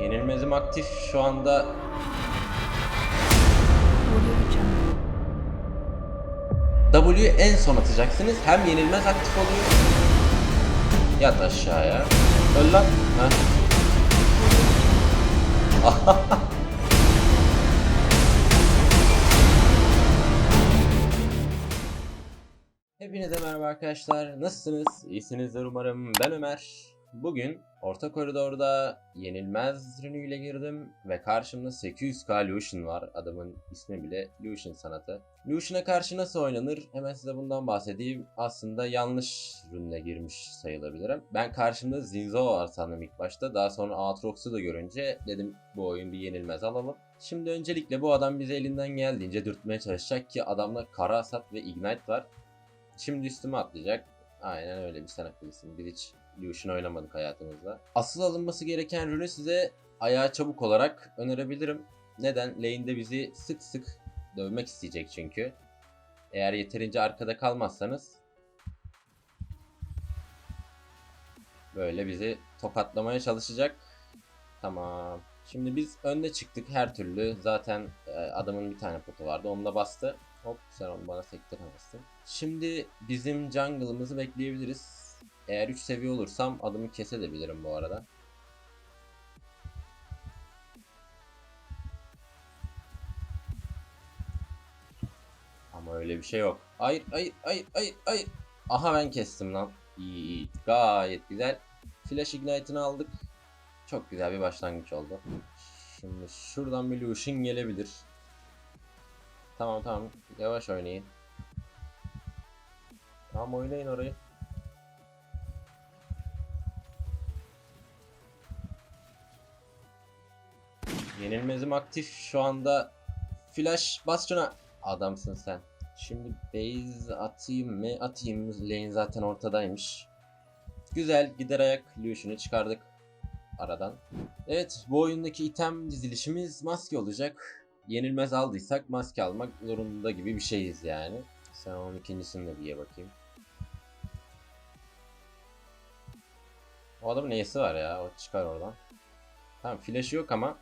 Yenilmezim aktif şu anda. W'yu en son atacaksınız. Hem yenilmez aktif oluyor. Yat aşağıya. Öl lan. Hepinize merhaba arkadaşlar. Nasılsınız? İyisinizdir umarım. Ben Ömer. Bugün orta koridorda yenilmez ürünüyle girdim ve karşımda 800k Lucian var. Adamın ismi bile Lucian sanatı. Lucian'a karşı nasıl oynanır? Hemen size bundan bahsedeyim. Aslında yanlış rünle girmiş sayılabilirim. Ben karşımda Zinzo var sandım ilk başta. Daha sonra Aatrox'u da görünce dedim bu oyun bir yenilmez alalım. Şimdi öncelikle bu adam bize elinden geldiğince dürtmeye çalışacak ki adamda kara hasat ve ignite var. Şimdi üstüme atlayacak. Aynen öyle bir sen akıllısın. Biz hiç Lucian oynamadık hayatımızda. Asıl alınması gereken rünü size ayağa çabuk olarak önerebilirim. Neden? Lane'de bizi sık sık dövmek isteyecek çünkü. Eğer yeterince arkada kalmazsanız böyle bizi tokatlamaya çalışacak. Tamam. Şimdi biz önde çıktık her türlü. Zaten e, adamın bir tane potu vardı. Onu da bastı. Hop sen onu bana sektiremezsin. Şimdi bizim jungle'ımızı bekleyebiliriz. Eğer 3 seviye olursam adımı kesebilirim bu arada. Ama öyle bir şey yok. Hayır hayır hayır hayır hayır. Aha ben kestim lan. İyi iyi. Gayet güzel. Flash Ignite'ını aldık. Çok güzel bir başlangıç oldu. Şimdi şuradan bir Lucian gelebilir. Tamam tamam. Yavaş oynayın. Tamam oynayın orayı. Yenilmezim aktif şu anda. Flash bas şuna. Adamsın sen. Şimdi base atayım mı? Atayım. Lane zaten ortadaymış. Güzel gider ayak Lucian'ı çıkardık aradan. Evet bu oyundaki item dizilişimiz maske olacak. Yenilmez aldıysak maske almak zorunda gibi bir şeyiz yani. Sen onun ikincisini de bir ye bakayım. O adamın neyesi var ya o çıkar oradan. Tamam flash'ı yok ama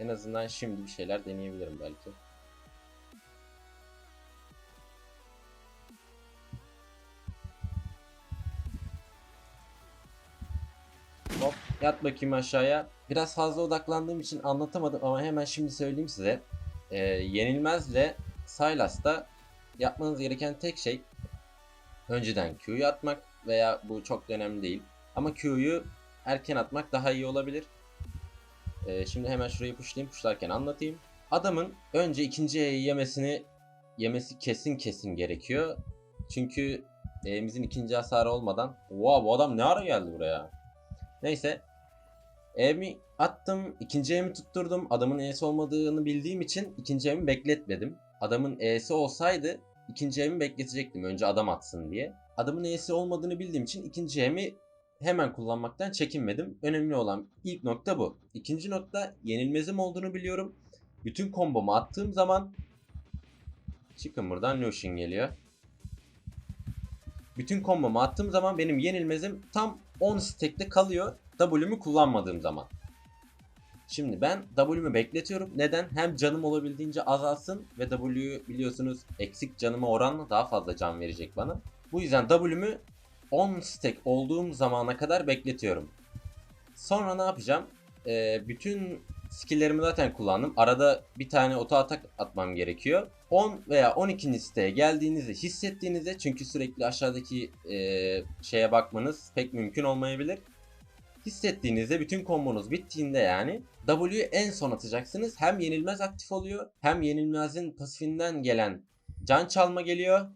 en azından şimdi bir şeyler deneyebilirim belki. Hop yat bakayım aşağıya. Biraz fazla odaklandığım için anlatamadım ama hemen şimdi söyleyeyim size. Ee, yenilmezle Sylas'ta yapmanız gereken tek şey önceden Q'yu atmak veya bu çok önemli değil. Ama Q'yu erken atmak daha iyi olabilir. Ee, şimdi hemen şurayı pushlayayım. Pushlarken anlatayım. Adamın önce ikinci E'yi yemesini yemesi kesin kesin gerekiyor. Çünkü E'mizin ikinci hasarı olmadan Wow bu adam ne ara geldi buraya? Neyse. E'mi attım. ikinci E'mi tutturdum. Adamın E'si olmadığını bildiğim için ikinci E'mi bekletmedim. Adamın E'si olsaydı ikinci E'mi bekletecektim. Önce adam atsın diye. Adamın E'si olmadığını bildiğim için ikinci E'mi hemen kullanmaktan çekinmedim. Önemli olan ilk nokta bu. İkinci nokta yenilmezim olduğunu biliyorum. Bütün kombomu attığım zaman çıkın buradan Lucian geliyor. Bütün kombomu attığım zaman benim yenilmezim tam 10 stack'te kalıyor W'mü kullanmadığım zaman. Şimdi ben W'mü bekletiyorum. Neden? Hem canım olabildiğince azalsın ve W biliyorsunuz eksik canıma oranla daha fazla can verecek bana. Bu yüzden W'mü 10 stack olduğum zamana kadar bekletiyorum. Sonra ne yapacağım? Ee, bütün skill'lerimi zaten kullandım. Arada bir tane oto atak atmam gerekiyor. 10 veya 12. siteye geldiğinizi hissettiğinizde çünkü sürekli aşağıdaki e, şeye bakmanız pek mümkün olmayabilir. Hissettiğinizde bütün kombonuz bittiğinde yani W'yu en son atacaksınız. Hem yenilmez aktif oluyor hem yenilmezin pasifinden gelen can çalma geliyor.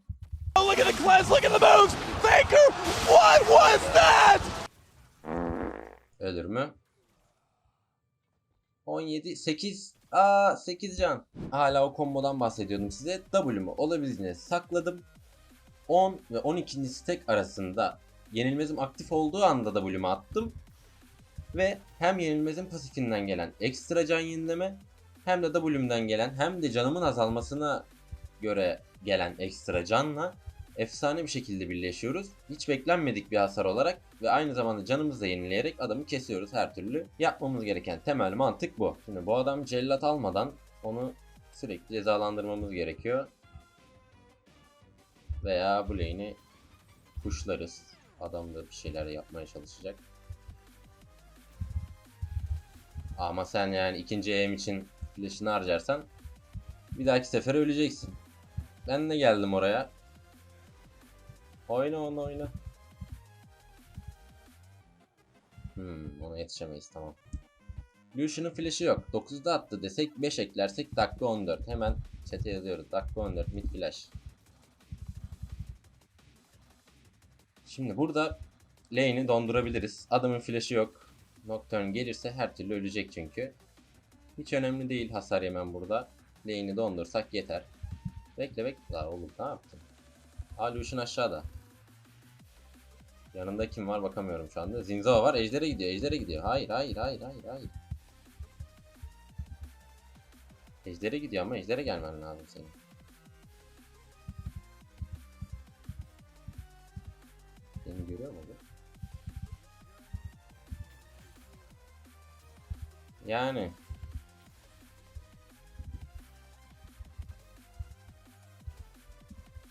Oh, look at the class, look at the moves! Faker! What was that? Ölür mü? 17, 8, aa 8 can. Hala o kombodan bahsediyordum size. W'mu olabildiğince sakladım. 10 ve 12. stack arasında yenilmezim aktif olduğu anda W'mu attım. Ve hem yenilmezin pasifinden gelen ekstra can yenileme hem de W'mden gelen hem de canımın azalmasına göre gelen ekstra canla efsane bir şekilde birleşiyoruz. Hiç beklenmedik bir hasar olarak ve aynı zamanda canımızı yenileyerek adamı kesiyoruz her türlü. Yapmamız gereken temel mantık bu. Şimdi bu adam cellat almadan onu sürekli cezalandırmamız gerekiyor. Veya bu lane'i kuşlarız. Adam da bir şeyler yapmaya çalışacak. Ama sen yani ikinci aim için flash'ını harcarsan bir dahaki sefere öleceksin. Ben de geldim oraya. Oyna onu oyna. Hmm, ona yetişemeyiz tamam. Lucian'ın flash'ı yok. 9'da attı desek 5 eklersek dakika 14. Hemen chat'e yazıyoruz. Dakika 14 mid flash. Şimdi burada lane'i dondurabiliriz. Adamın flash'ı yok. Nocturne gelirse her türlü ölecek çünkü. Hiç önemli değil hasar yemem burada. Lane'i dondursak yeter. Bekle bekle. Daha oğlum ne yaptın? Aa Lucian aşağıda. Yanında kim var bakamıyorum şu anda. Zinzao var. Ejder'e gidiyor. Ejder'e gidiyor. Hayır hayır hayır hayır hayır. Ejder'e gidiyor ama Ejder'e gelmen lazım senin. Beni görüyor mu bu? Yani.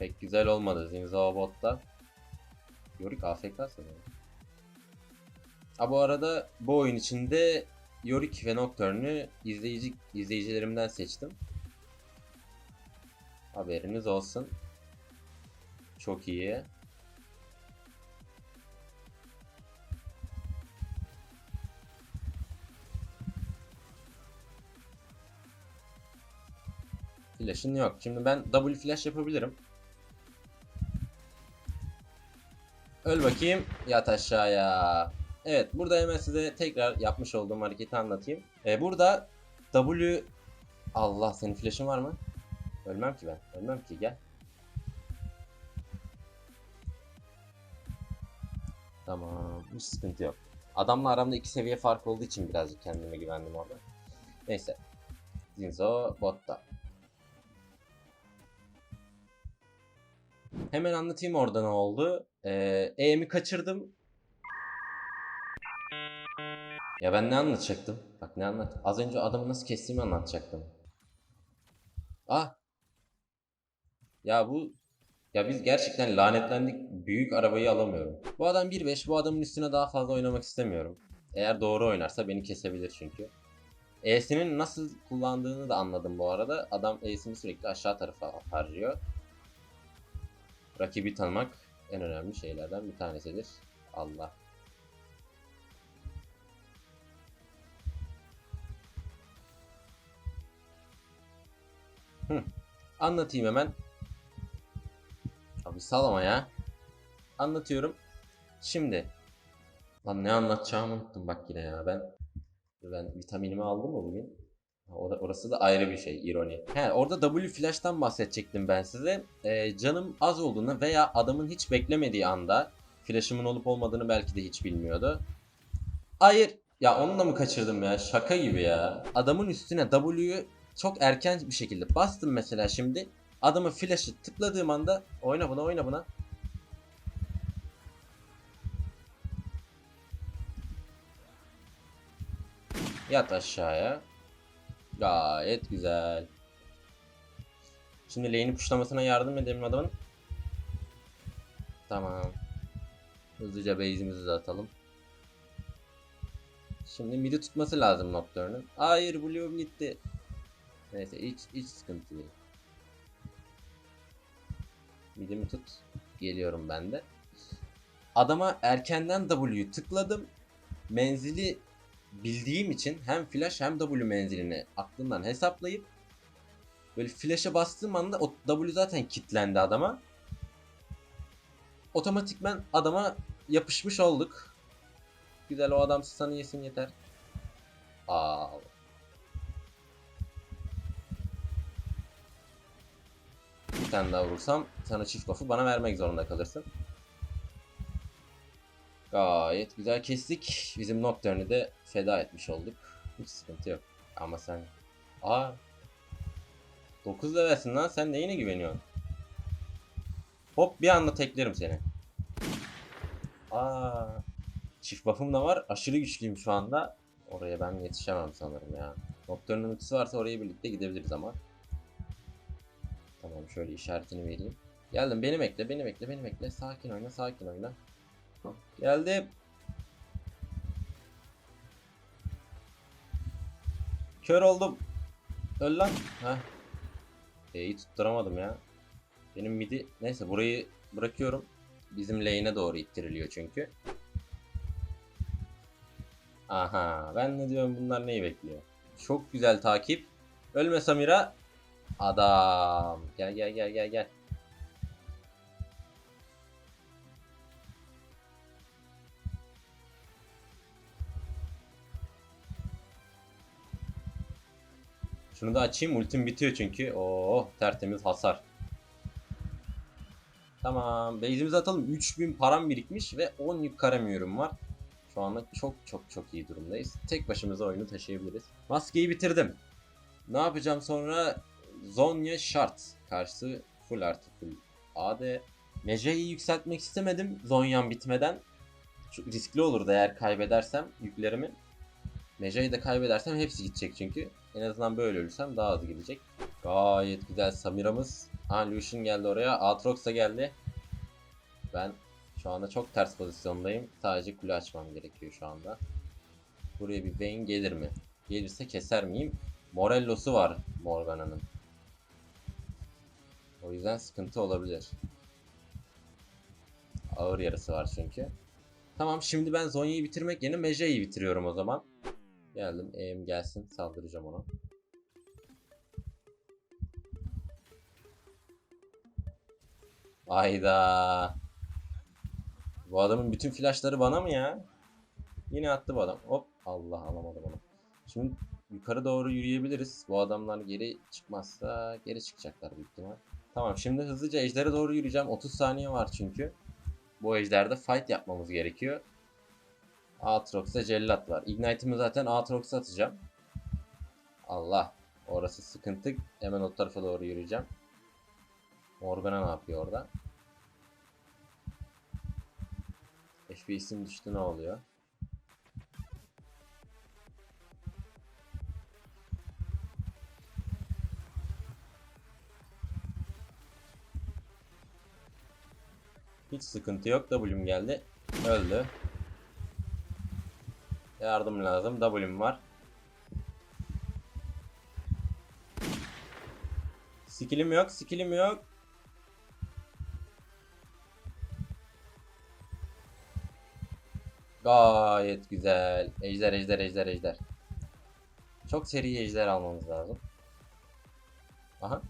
Pek güzel olmadı Zinzao botta. Yorick AFK sanırım. Ha bu arada bu oyun içinde Yorick ve Nocturne'ü izleyici izleyicilerimden seçtim. Haberiniz olsun. Çok iyi. Flash'ın yok. Şimdi ben double flash yapabilirim. Öl bakayım. Yat aşağıya. Evet burada hemen size tekrar yapmış olduğum hareketi anlatayım. Ee, burada W... Allah senin flash'ın var mı? Ölmem ki ben. Ölmem ki gel. Tamam. Hiç sıkıntı yok. Adamla aramda iki seviye fark olduğu için birazcık kendime güvendim orada. Neyse. Zinzo botta. Hemen anlatayım orada ne oldu. Ee, EM'i kaçırdım. Ya ben ne anlatacaktım? Bak ne anlat. Az önce adamı nasıl kestiğimi anlatacaktım. Ah. Ya bu ya biz gerçekten lanetlendik. Büyük arabayı alamıyorum. Bu adam 1.5. Bu adamın üstüne daha fazla oynamak istemiyorum. Eğer doğru oynarsa beni kesebilir çünkü. E'sinin nasıl kullandığını da anladım bu arada. Adam E'sini sürekli aşağı tarafa harcıyor. Rakibi tanımak en önemli şeylerden bir tanesidir. Allah. Hı. Anlatayım hemen. Abi salama ya. Anlatıyorum. Şimdi. Lan ne anlatacağımı unuttum bak yine ya. Ben ben vitaminimi aldım mı bugün? Orası da ayrı bir şey, ironi. He, orada W flash'tan bahsedecektim ben size. Ee, canım az olduğunu veya adamın hiç beklemediği anda flash'ımın olup olmadığını belki de hiç bilmiyordu. Hayır. Ya onu da mı kaçırdım ya? Şaka gibi ya. Adamın üstüne W'yu çok erken bir şekilde bastım mesela şimdi. Adamın flash'ı tıkladığım anda oyna buna oyna buna. Yat aşağıya. Gayet güzel. Şimdi lane'i puşlamasına yardım edelim adamın. Tamam. Hızlıca base'imizi de atalım. Şimdi mid'i tutması lazım Nocturne'ın. Hayır Blue'um gitti. Neyse hiç, hiç sıkıntı değil. Mid'imi tut. Geliyorum ben de. Adama erkenden W'yu tıkladım. Menzili bildiğim için hem flash hem W menzilini aklımdan hesaplayıp böyle flash'a bastığım anda o W zaten kilitlendi adama. Otomatikmen adama yapışmış olduk. Güzel o adam sana yesin yeter. Aa. Bir tane daha vurursam sana çift buff'ı bana vermek zorunda kalırsın. Gayet güzel kestik. Bizim Nocturne'ü de feda etmiş olduk. Hiç sıkıntı yok. Ama sen... Aa! 9 levelsin lan sen neyine güveniyorsun? Hop bir anda teklerim seni. Aa, çift buff'ım da var. Aşırı güçlüyüm şu anda. Oraya ben yetişemem sanırım ya. Nocturne'un ultisi varsa oraya birlikte gidebiliriz ama. Tamam şöyle işaretini vereyim. Geldim beni bekle beni bekle beni bekle. Sakin oyna sakin oyna. Geldim. Kör oldum. Öl lan. Heh. E'yi tutturamadım ya. Benim midi neyse burayı bırakıyorum. Bizim lane'e doğru ittiriliyor çünkü. Aha ben ne diyorum bunlar neyi bekliyor. Çok güzel takip. Ölme Samira. Adam. Gel gel gel gel gel. Şunu da açayım. Ultim bitiyor çünkü. Oo tertemiz hasar. Tamam. Base'imizi atalım. 3000 param birikmiş ve 10 yük karamiyorum var. Şu anda çok çok çok iyi durumdayız. Tek başımıza oyunu taşıyabiliriz. Maskeyi bitirdim. Ne yapacağım sonra? Zonya şart. Karşısı full artı full. AD. Meja'yı yükseltmek istemedim Zonya'm bitmeden. Çok riskli olurdu eğer kaybedersem yüklerimi. Meja'yı da kaybedersem hepsi gidecek çünkü. En azından böyle ölürsem daha hızlı gidecek. Gayet güzel Samira'mız. Ha Lucian geldi oraya. Aatrox da geldi. Ben şu anda çok ters pozisyondayım. Sadece kule açmam gerekiyor şu anda. Buraya bir Vayne gelir mi? Gelirse keser miyim? Morello'su var Morgana'nın. O yüzden sıkıntı olabilir. Ağır yarısı var çünkü. Tamam şimdi ben Zonya'yı bitirmek yerine Meja'yı bitiriyorum o zaman. Geldim. E'm gelsin. Saldıracağım ona. Ayda. Bu adamın bütün flashları bana mı ya? Yine attı bu adam. Hop. Allah alamadım onu. Şimdi yukarı doğru yürüyebiliriz. Bu adamlar geri çıkmazsa geri çıkacaklar büyük ihtimal. Tamam şimdi hızlıca ejdere doğru yürüyeceğim. 30 saniye var çünkü. Bu ejderde fight yapmamız gerekiyor. Aatrox'ta cellat var. Ignite'ımı zaten Aatrox'a atacağım. Allah. Orası sıkıntı. Hemen o tarafa doğru yürüyeceğim. Morgana ne yapıyor orada? FPS'im düştü ne oluyor? Hiç sıkıntı yok. W'm geldi. Öldü. Yardım lazım. W'm var. Skill'im yok. Skill'im yok. Gayet güzel. Ejder, ejder, ejder, ejder. Çok seri ejder almamız lazım. Aha.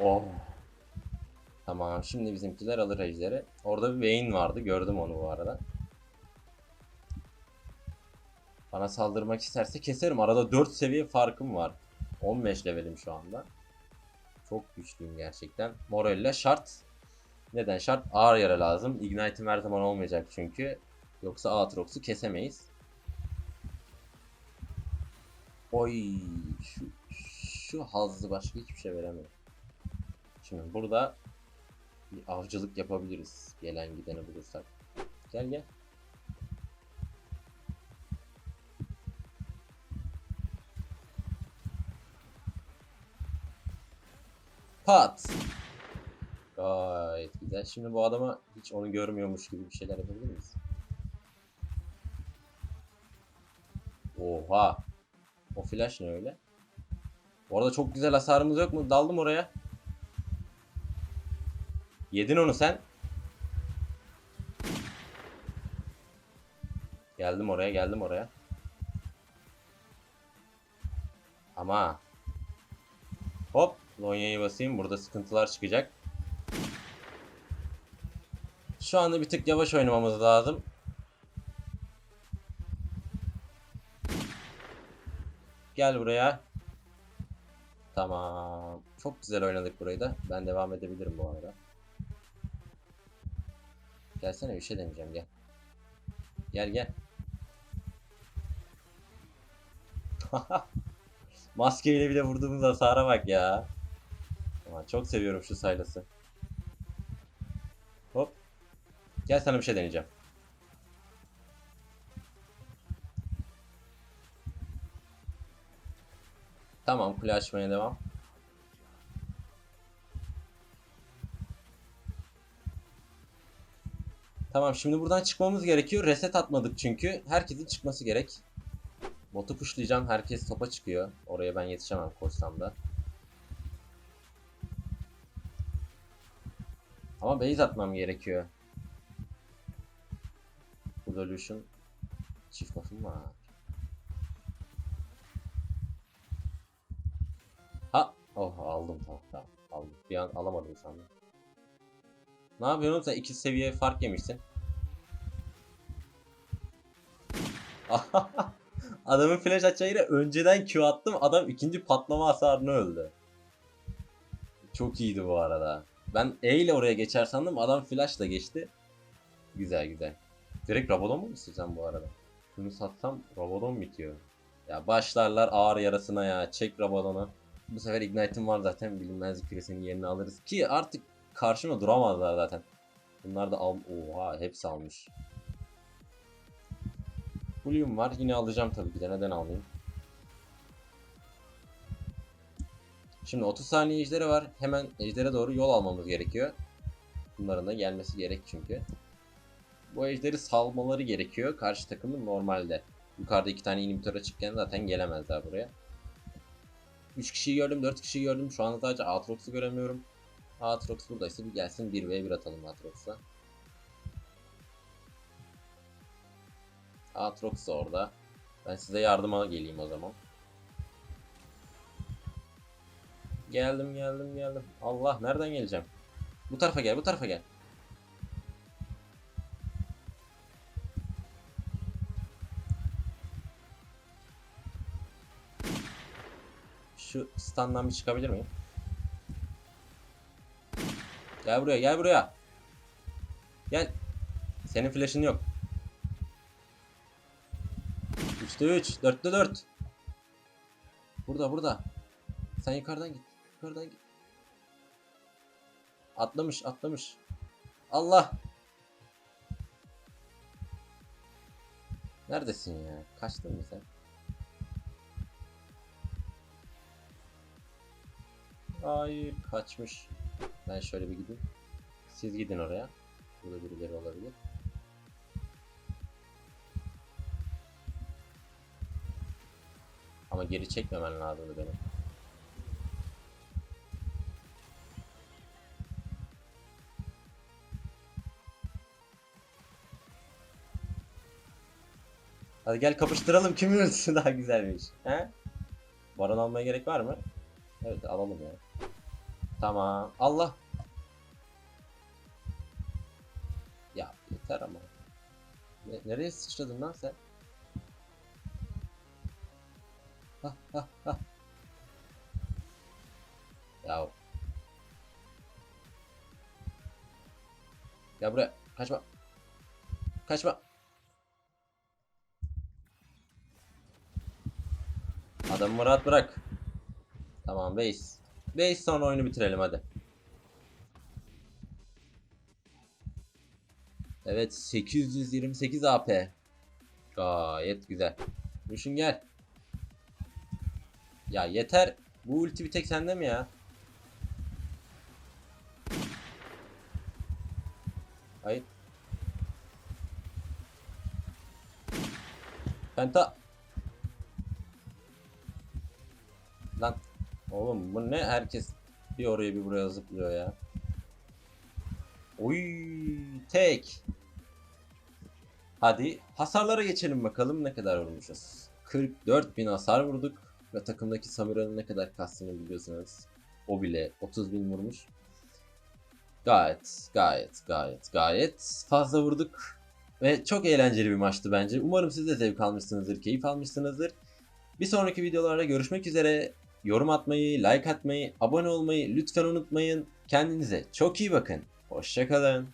Oh. Tamam şimdi bizimkiler alır ejderi. Orada bir Vayne vardı gördüm onu bu arada. Bana saldırmak isterse keserim. Arada 4 seviye farkım var. 15 levelim şu anda. Çok güçlüyüm gerçekten. Morella şart. Neden şart? Ağır yara lazım. Ignite'im her zaman olmayacak çünkü. Yoksa Aatrox'u kesemeyiz. Oy şu, şu hazzı başka hiçbir şey veremiyor. Şimdi burada bir avcılık yapabiliriz. Gelen gideni bulursak. Gel gel. Pat. Gayet güzel. Şimdi bu adama hiç onu görmüyormuş gibi bir şeyler yapabilir miyiz? Oha. O flash ne öyle? Bu arada çok güzel hasarımız yok mu? Daldım oraya. Yedin onu sen. Geldim oraya, geldim oraya. Ama Hop, Lonya'yı basayım. Burada sıkıntılar çıkacak. Şu anda bir tık yavaş oynamamız lazım. Gel buraya. Tamam. Çok güzel oynadık burayı da. Ben devam edebilirim bu arada. Gelsene bir şey deneyeceğim gel. Gel gel. Maskeyle bile vurduğumuz hasara bak ya. ya. Çok seviyorum şu Sylas'ı. Hop. Gel sana bir şey deneyeceğim. Tamam kule açmaya devam. Tamam şimdi buradan çıkmamız gerekiyor. Reset atmadık çünkü. Herkesin çıkması gerek. Botu pushlayacağım. Herkes topa çıkıyor. Oraya ben yetişemem koşsam da. Ama base atmam gerekiyor. Burada Lucian çift buff'um var. Ha! Oh aldım tamam tamam aldım. Bir an alamadım sandım. Ne yapıyorsun sen? iki seviye fark yemişsin. Adamın flash açığıyla önceden Q attım. Adam ikinci patlama hasarını öldü. Çok iyiydi bu arada. Ben E ile oraya geçer sandım. Adam flashla geçti. Güzel güzel. Direkt Rabadon mu isteyeceğim bu arada? Şunu satsam Rabadon bitiyor. Ya başlarlar ağır yarasına ya. Çek Rabadon'u. Bu sefer Ignite'im var zaten. Bilinmezlik küresinin yerini alırız. Ki artık karşıma duramazlar zaten. Bunlar da al... Oha hepsi almış. Blue'um var. Yine alacağım tabii ki de. Neden almayayım? Şimdi 30 saniye ejderi var. Hemen ejdere doğru yol almamız gerekiyor. Bunların da gelmesi gerek çünkü. Bu ejderi salmaları gerekiyor. Karşı takımın normalde. Yukarıda iki tane inhibitor açıkken zaten gelemezler buraya. 3 kişiyi gördüm, 4 kişiyi gördüm. Şu anda sadece Aatrox'u göremiyorum. Aatrox buradaysa bir gelsin 1v1 atalım Aatrox'a. Aatrox da orada. Ben size yardıma geleyim o zaman. Geldim geldim geldim. Allah nereden geleceğim? Bu tarafa gel bu tarafa gel. Şu standdan bir çıkabilir miyim? Gel buraya gel buraya. Gel. Senin flash'ın yok. 3'te 3, 4'te 4. Burada burada. Sen yukarıdan git. Yukarıdan git. Atlamış atlamış. Allah. Neredesin ya? Kaçtın mı sen? Hayır kaçmış. Ben şöyle bir gideyim. Siz gidin oraya. Burada birileri olabilir. Ama geri çekmemen lazımdı benim. Hadi gel kapıştıralım kimin ultisi daha güzelmiş. He? Baron almaya gerek var mı? Evet alalım ya. Tamam. Allah. Yeter ama. Ne- nereye sıçradın lan sen? Hah hah hah. Ya. Ya buraya kaçma. Kaçma. Adamı rahat bırak. Tamam base. Base sonra oyunu bitirelim hadi. Evet 828 AP. Gayet güzel. Düşün gel. Ya yeter. Bu ulti bir tek sende mi ya? Hayır. Penta. Lan. Oğlum bu ne? Herkes bir oraya bir buraya zıplıyor ya. Oy tek. Hadi hasarlara geçelim bakalım ne kadar vurmuşuz. 44 bin hasar vurduk ve takımdaki Samira'nın ne kadar kastını biliyorsunuz. O bile 30 bin vurmuş. Gayet, gayet, gayet, gayet fazla vurduk. Ve çok eğlenceli bir maçtı bence. Umarım siz de zevk almışsınızdır, keyif almışsınızdır. Bir sonraki videolarda görüşmek üzere. Yorum atmayı, like atmayı, abone olmayı lütfen unutmayın. Kendinize çok iyi bakın. Hoşçakalın.